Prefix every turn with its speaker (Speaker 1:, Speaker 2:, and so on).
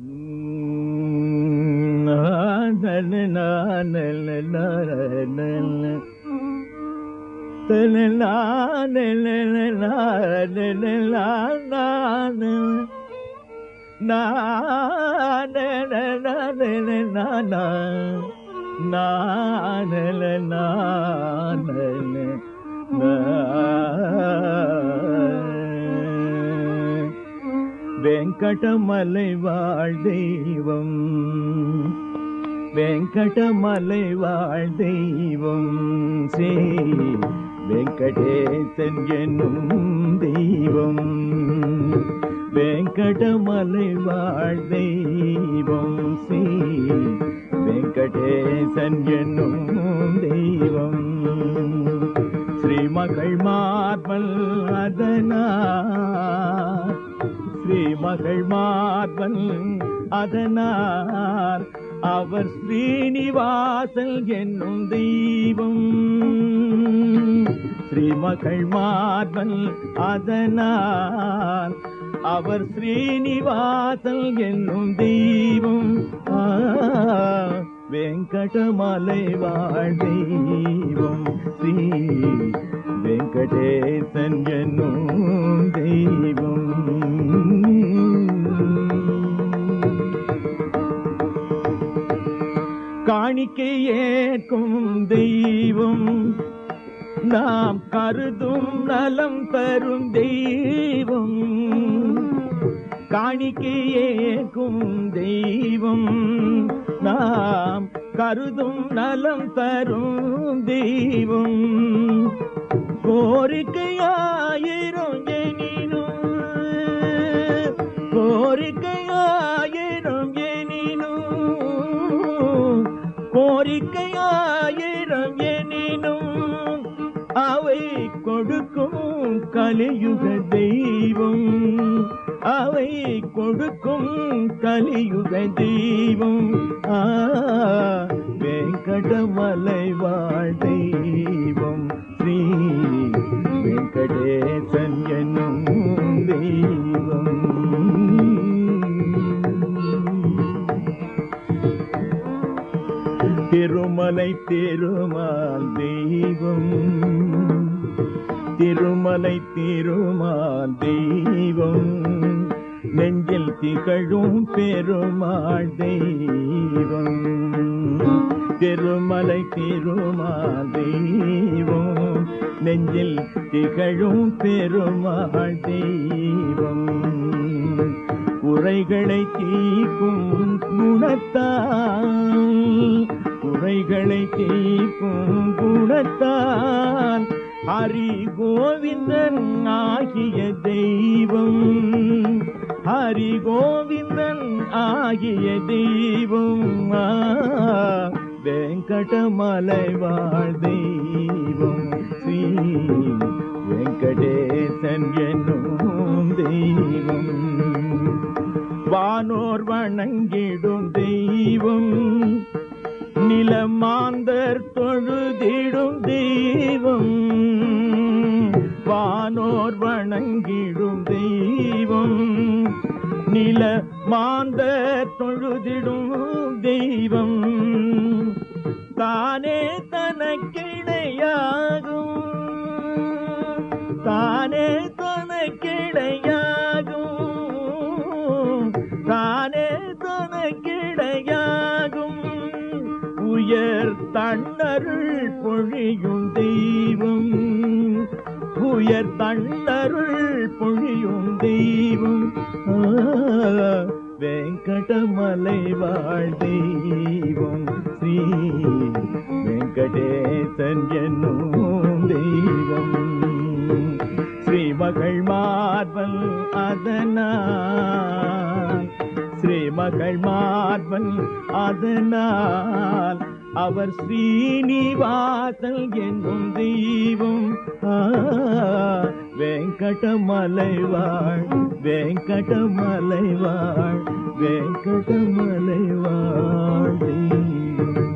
Speaker 1: na Venkatamalai வாழ் தெய்வம் வெங்கடமலை வாழ் தெய்வம் சே வெங்கடேசன் என்னும் தெய்வம். வெங்கடமலை வாழ் தெய்வம் சே வெங்கடேசன் என்னும் தெய்வம். ஸ்ரீமகள் மார்பல் அதனா ஸ்ரீ மகள் மார்பன் அதனால் அவர் ஸ்ரீனிவாசல் என்னும் தெய்வம். ஸ்ரீ மகள் மார்பன் அதனால் அவர் ஸ்ரீனிவாசல் என்னும் தெய்வம். வெங்கடமலை வாழ் தெய்வம். ஸ்ரீ வெங்கடேசன் என்னும் தெய்வம். காணிக்கை ஏற்கும் தெய்வம். நாம் கருதும் நலம் தரும் தெய்வம். காணிக்கை ஏற்கும் தெய்வம். நாம் கருதும் நலம் தரும் தெய்வம். கோரிக்கையாயிரும் எனினும் கோரிக்கையாய் அவை கொடுக்கும் கலியுக தெய்வம். அவை கொடுக்கும் கலியுக தெய்வம். ஆ வெங்கடமலை வாழ் தெய்வம். ஸ்ரீ வெங்கடேசன் என்னும் திருமலை திருமால் தெய்வம். திருமலை திருமால் தெய்வம். நெஞ்சில் திகழும் பெருமாள் தெய்வம். திருமலை திருமால் தெய்வம். நெஞ்சில் திகழும் பெருமாள் தெய்வம். குறைகளை தீக்கும் குணத்தான் குறைகளை தீக்கும் குணத்தால் ஹரி கோவிந்தன் ஆகிய தெய்வம். ஹரி கோவிந்தன் ஆகிய தெய்வம். வெங்கடமலை வாழ் தெய்வம். ஸ்ரீ வெங்கடேசன் என்னும் தெய்வம். வானோர் வணங்கிடும் தெய்வம். நில மாந்தர் தொழுதிடும் தெய்வம். வானோர் வணங்கிடும் தெய்வம். நில மாந்தர் தொழுதிடும் தெய்வம். தானே தன்னருள் பொழியும் தெய்வம். உயர் தன்னருள் பொழியும் தெய்வம். வெங்கடமலை வாழ் தெய்வம். ஸ்ரீ வெங்கடேசன் என்னும் தெய்வம். ஸ்ரீமகள் மார்பல் அதனால். ஸ்ரீமகள் மார்பல் அதனால். அவர் ஸ்ரீனிவாசல் என்னும் தெய்வம். ஆ, வெங்கடமலை வாழ் தெய்வம்.